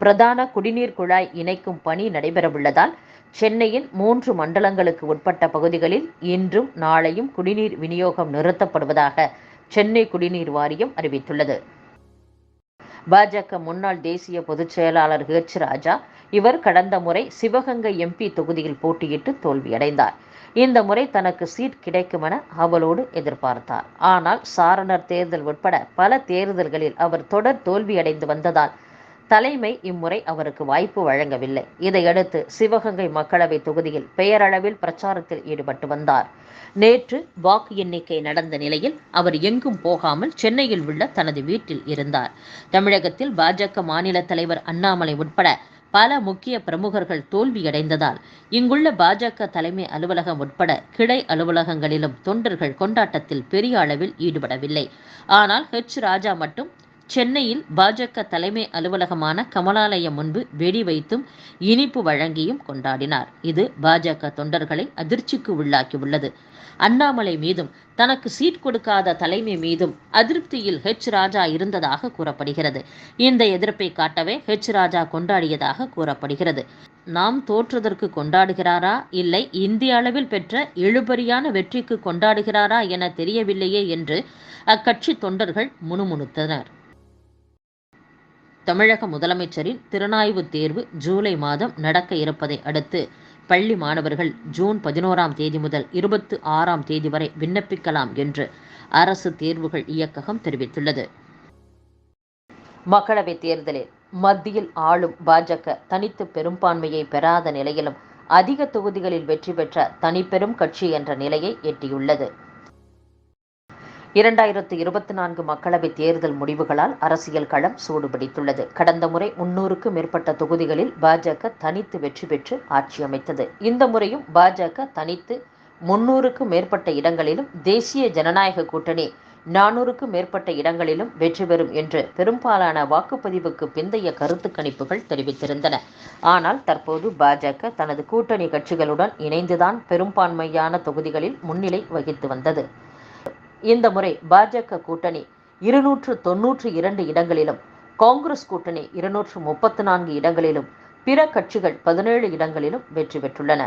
பிரதான குடிநீர் குழாய் இணைக்கும் பணி நடைபெறவுள்ளதால் சென்னையின் மூன்று மண்டலங்களுக்கு உட்பட்ட பகுதிகளில் இன்றும் நாளையும் குடிநீர் விநியோகம் நிறுத்தப்படுவதாக சென்னை குடிநீர் வாரியம் அறிவித்துள்ளது. பாஜக முன்னாள் தேசிய பொதுச் செயலாளர் ஹெச் ராஜா இவர் கடந்த முறை சிவகங்கை எம்பி தொகுதியில் போட்டியிட்டு தோல்வியடைந்தார். இந்த முறை தனக்கு சீட் கிடைக்கும் என அவளோடு எதிர்பார்த்தார். ஆனால் சாரணர் தேர்தல் உட்பட பல தேர்தல்களில் அவர் தொடர் தோல்வியடைந்து வந்ததால் தலைமை இம்முறை அவருக்கு வாய்ப்பு வழங்கவில்லை. இதையடுத்து சிவகங்கை மக்களவை தொகுதியில் பெயரளவில் பிரச்சாரத்தில் ஈடுபட்டு வந்தார். நேற்று வாக்கு எண்ணிக்கை நடந்த நிலையில் அவர் எங்கும் போகாமல் சென்னையில் உள்ள தனது வீட்டில் இருந்தார். தமிழகத்தில் பாஜக மாநில தலைவர் அண்ணாமலை உட்பட பல முக்கிய பிரமுகர்கள் தோல்வியடைந்ததால் இங்குள்ள பாஜக தலைமை அலுவலகம் உட்பட கிளை அலுவலகங்களிலும் தொண்டர்கள் கொண்டாட்டத்தில் பெரிய அளவில் ஈடுபடவில்லை. ஆனால் ஹெச் ராஜா மட்டும் சென்னையில் பாஜக தலைமை அலுவலகமான கமலாலயம் முன்பு வெடி வைத்தும் இனிப்பு வழங்கியும் கொண்டாடினார். இது பாஜக தொண்டர்களை அதிர்ச்சிக்கு உள்ளாக்கியுள்ளது. அண்ணாமலை மீதும் தனக்கு சீட் கொடுக்காத தலைமை மீதும் அதிருப்தியில் ஹெச் ராஜா இருந்ததாக கூறப்படுகிறது. இந்த எதிர்ப்பை காட்டவே ஹெச் ராஜா கொண்டாடியதாக கூறப்படுகிறது. நாம் தோற்றதற்கு கொண்டாடுகிறாரா? இல்லை இந்திய அளவில் பெற்ற இழுபறியான வெற்றிக்கு கொண்டாடுகிறாரா என தெரியவில்லையே என்று அக்கட்சி தொண்டர்கள் முணுமுணுத்தனர். தமிழக முதலமைச்சரின் திறனாய்வு தேர்வு ஜூலை மாதம் நடக்க இருப்பதை அடுத்து பள்ளி மாணவர்கள் ஜூன் பதினோராம் தேதி முதல் இருபத்து ஆறாம் தேதி வரை விண்ணப்பிக்கலாம் என்று அரசு தேர்வுகள் இயக்ககம் தெரிவித்துள்ளது. மக்களவைத் தேர்தலில் மத்தியில் ஆளும் பாஜக தனித்து பெரும்பான்மையை பெறாத நிலையிலும் அதிக தொகுதிகளில் வெற்றி பெற்ற தனிப்பெரும் கட்சி என்ற நிலையை எட்டியுள்ளது. இரண்டாயிரத்து இருபத்தி நான்கு மக்களவைத் தேர்தல் முடிவுகளால் அரசியல் களம் சூடுபிடித்துள்ளது. கடந்த முறை முன்னூறுக்கும் மேற்பட்ட தொகுதிகளில் பாஜக தனித்து வெற்றி பெற்று ஆட்சி அமைத்தது. இந்த முறையும் பாஜக தனித்து முன்னூறுக்கும் மேற்பட்ட இடங்களிலும் தேசிய ஜனநாயக கூட்டணி நானூறுக்கும் மேற்பட்ட இடங்களிலும் வெற்றி பெறும் என்று பெரும்பாலான வாக்குப்பதிவுக்கு பிந்தைய கருத்து கணிப்புகள் தெரிவித்திருந்தன. ஆனால் தற்போது பாஜக தனது கூட்டணி கட்சிகளுடன் இணைந்துதான் பெரும்பான்மையான தொகுதிகளில் முன்னிலை வகித்து வந்தது. இந்த முறை பாஜக கூட்டணி இருநூற்று தொன்னூற்று இரண்டு இடங்களிலும் காங்கிரஸ் கூட்டணி இருநூற்று முப்பத்து நான்கு இடங்களிலும் பிற கட்சிகள் பதினேழு இடங்களிலும் வெற்றி பெற்றுள்ளன.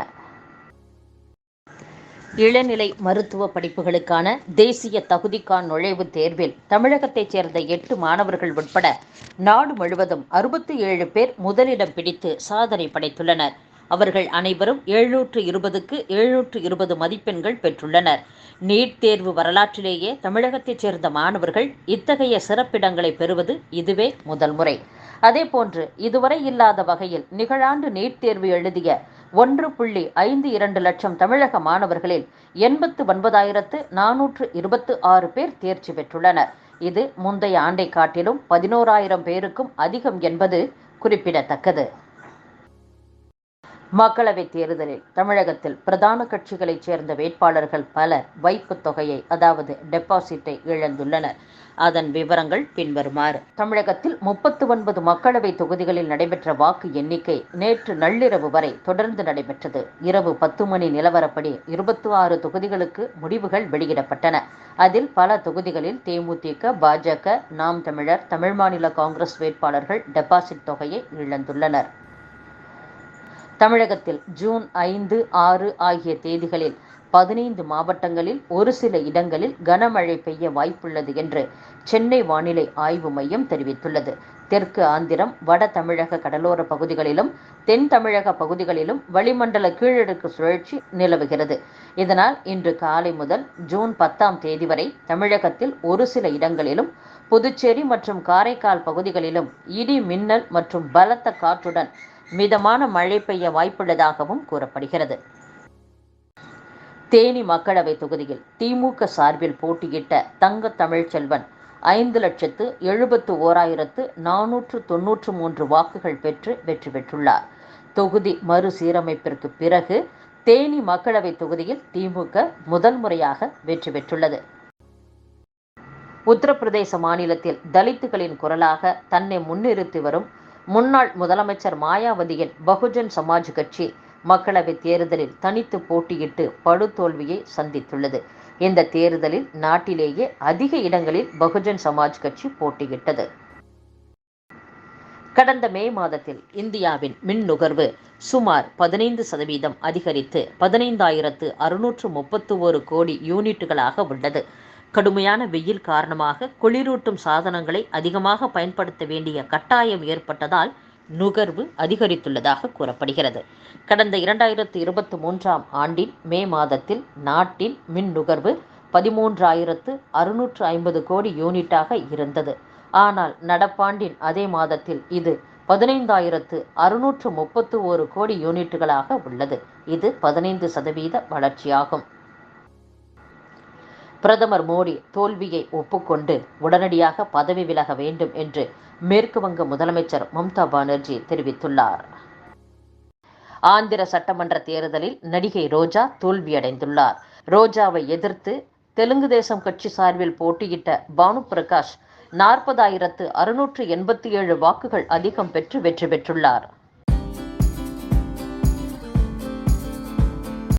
இளநிலை மருத்துவ படிப்புகளுக்கான தேசிய தகுதிக்கான் நுழைவுத் தேர்வில் தமிழகத்தைச் சேர்ந்த எட்டு மாணவர்கள் உட்பட நாடு முழுவதும் அறுபத்தி ஏழு பேர் முதலிடம் பிடித்து சாதனை படைத்துள்ளனர். அவர்கள் அனைவரும் எழுநூற்று இருபதுக்கு எழுநூற்று இருபது மதிப்பெண்கள் பெற்றுள்ளனர். நீட் தேர்வு வரலாற்றிலேயே தமிழகத்தைச் சேர்ந்த மாணவர்கள் இத்தகைய சிறப்பிடங்களை பெறுவது இதுவே முதல் முறை. அதேபோன்று இதுவரை இல்லாத வகையில் நிகழாண்டு நீட் தேர்வு எழுதிய ஒன்று புள்ளி ஐந்து இரண்டு லட்சம் தமிழக மாணவர்களில் எண்பத்து ஒன்பதாயிரத்து நானூற்று இருபத்து ஆறு பேர் தேர்ச்சி பெற்றுள்ளனர். இது முந்தைய ஆண்டை காட்டிலும் பதினோராயிரம் பேருக்கும் அதிகம் என்பது குறிப்பிடத்தக்கது. மக்களவைத் தேர்தலில் தமிழகத்தில் பிரதான கட்சிகளைச் சேர்ந்த வேட்பாளர்கள் பலர் வைப்புத் தொகையை அதாவது டெபாசிட்டை இழந்துள்ளனர். அதன் விவரங்கள் பின்வருமாறு. தமிழகத்தில் முப்பத்து ஒன்பது மக்களவை தொகுதிகளில் நடைபெற்ற வாக்கு எண்ணிக்கை நேற்று நள்ளிரவு வரை தொடர்ந்து நடைபெற்றது. இரவு பத்து மணி நிலவரப்படி இருபத்தி ஆறு தொகுதிகளுக்கு முடிவுகள் வெளியிடப்பட்டன. அதில் பல தொகுதிகளில் தேமுதிக பாஜக நாம் தமிழர் தமிழ் மாநில காங்கிரஸ் வேட்பாளர்கள் டெபாசிட் தொகையை இழந்துள்ளனர். தமிழகத்தில் ஜூன் ஐந்து ஆறு ஆகிய தேதிகளில் பதினைந்து மாவட்டங்களில் ஒரு சில இடங்களில் கனமழை பெய்ய வாய்ப்புள்ளது என்று சென்னை வானிலை ஆய்வு மையம் தெரிவித்துள்ளது. தெற்கு ஆந்திரம் வட தமிழக கடலோர பகுதிகளிலும் தென் தமிழக பகுதிகளிலும் வளிமண்டல கீழடுக்கு சுழற்சி நிலவுகிறது. இதனால் இன்று காலை முதல் ஜூன் பத்தாம் தேதி வரை தமிழகத்தில் ஒரு சில இடங்களிலும் புதுச்சேரி மற்றும் காரைக்கால் பகுதிகளிலும் இடி மின்னல் மற்றும் பலத்த காற்றுடன் மிதமான மழை பெய்ய வாய்ப்புள்ளதாகவும் கூறப்படுகிறது. தேனி மக்களவை தொகுதியில் திமுக சார்பில் போட்டியிட்ட தங்க தமிழ்ச்செல்வன் ஐந்து லட்சத்து எழுபத்து ஓராயிரத்து நானூற்று தொன்னூற்று மூன்று வாக்குகள் பெற்று வெற்றி பெற்றுள்ளார். தொகுதி மறுசீரமைப்பிற்கு பிறகு தேனி மக்களவை தொகுதியில் திமுக முதல் முறையாக வெற்றி பெற்றுள்ளது. உத்தரப்பிரதேச மாநிலத்தில் தலித்துகளின் குரலாக தன்னை முன்னிறுத்தி வரும் முன்னாள் முதலமைச்சர் மாயாவதியின் பகுஜன் சமாஜ் கட்சி மக்களவைத் தேர்தலில் தனித்து போட்டியிட்டு படுதோல்வியை சந்தித்துள்ளது. இந்த தேர்தலில் நாட்டிலேயே அதிக இடங்களில் பகுஜன் சமாஜ் கட்சி போட்டியிட்டது. கடந்த மே மாதத்தில் இந்தியாவின் மின் நுகர்வு சுமார் பதினைந்து சதவீதம் அதிகரித்து பதினைந்தாயிரத்து அறுநூற்று முப்பத்து ஒரு கோடி யூனிட்டுகளாக உள்ளது. கடுமையான வெயில் காரணமாக குளிரூட்டும் சாதனங்களை அதிகமாக பயன்படுத்த வேண்டிய கட்டாயம் ஏற்பட்டதால் நுகர்வு அதிகரித்துள்ளதாக கூறப்படுகிறது. கடந்த இரண்டாயிரத்து இருபத்தி மூன்றாம் ஆண்டின் மே மாதத்தில் நாட்டின் மின் நுகர்வு பதிமூன்றாயிரத்து அறுநூற்று ஐம்பது கோடி யூனிட்டாக இருந்தது. ஆனால் நடப்பாண்டின் அதே மாதத்தில் இது பதினைந்தாயிரத்து அறுநூற்று முப்பத்து ஒரு கோடி யூனிட்டுகளாக உள்ளது. இது பதினைந்து சதவீத வளர்ச்சியாகும். பிரதமர் மோடி தோல்வியை ஒப்புக்கொண்டு உடனடியாக பதவி விலக வேண்டும் என்று மேற்கு வங்க முதலமைச்சர் மம்தா பானர்ஜி தெரிவித்துள்ளார். ஆந்திர சட்டமன்ற தேர்தலில் நடிகை ரோஜா தோல்வியடைந்துள்ளார். ரோஜாவை எதிர்த்து தெலுங்கு தேசம் கட்சி சார்பில் போட்டியிட்ட பானு பிரகாஷ் நாற்பதாயிரத்து அறுநூற்று எண்பத்தி ஏழு வாக்குகள் அதிகம் பெற்று வெற்றி பெற்றுள்ளார்.